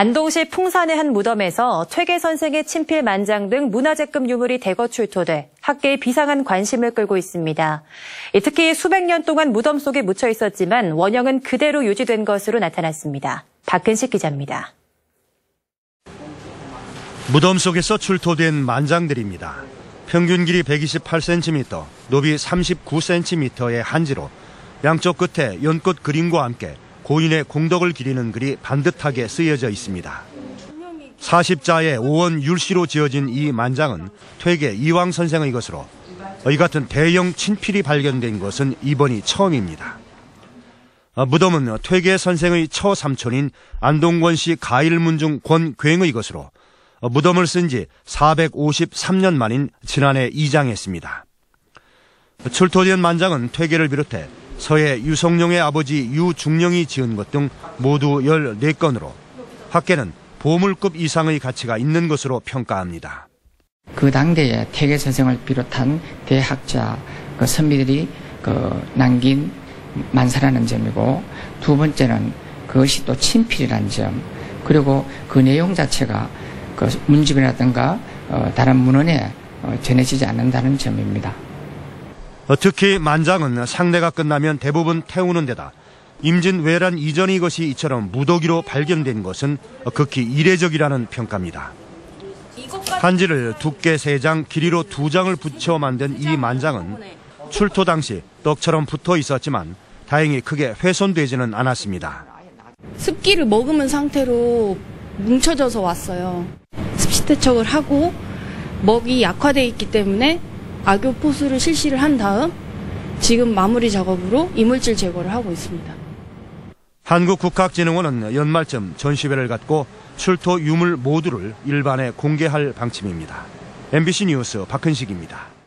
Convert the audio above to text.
안동시 풍산의 한 무덤에서 퇴계 선생의 친필 만장 등 문화재급 유물이 대거 출토돼 학계의 비상한 관심을 끌고 있습니다. 특히 수백 년 동안 무덤 속에 묻혀 있었지만 원형은 그대로 유지된 것으로 나타났습니다. 박근식 기자입니다. 무덤 속에서 출토된 만장들입니다. 평균 길이 128cm, 높이 39cm의 한지로 양쪽 끝에 연꽃 그림과 함께 고인의 공덕을 기리는 글이 반듯하게 쓰여져 있습니다. 40자의 오원 율시로 지어진 이 만장은 퇴계 이왕 선생의 것으로 이 같은 대형 친필이 발견된 것은 이번이 처음입니다. 무덤은 퇴계 선생의 처삼촌인 안동권시 가일문중 권괭의 것으로 무덤을 쓴 지 453년 만인 지난해 이장했습니다. 출토된 만장은 퇴계를 비롯해 서해 유성룡의 아버지 유중령이 지은 것 등 모두 14건으로 학계는 보물급 이상의 가치가 있는 것으로 평가합니다. 그 당대에 태계 선생을 비롯한 대학자 그 선비들이 그 남긴 만사라는 점이고 두 번째는 그것이 또 친필이라는 점 그리고 그 내용 자체가 그 문집이라든가 어, 다른 문헌에 어, 전해지지 않는다는 점입니다. 특히 만장은 상대가 끝나면 대부분 태우는 데다 임진 외란 이전 이것이 이처럼 무더기로 발견된 것은 극히 이례적이라는 평가입니다. 한지를 두께 3장, 길이로 2장을 붙여 만든 이 만장은 출토 당시 떡처럼 붙어 있었지만 다행히 크게 훼손되지는 않았습니다. 습기를 머금은 상태로 뭉쳐져서 왔어요. 습시대척을 하고 먹이 약화돼 있기 때문에 악교 포수를 실시를 한 다음 지금 마무리 작업으로 이물질 제거를 하고 있습니다. 한국국학진흥원은 연말쯤 전시회를 갖고 출토 유물 모두를 일반에 공개할 방침입니다. MBC 뉴스 박근식입니다.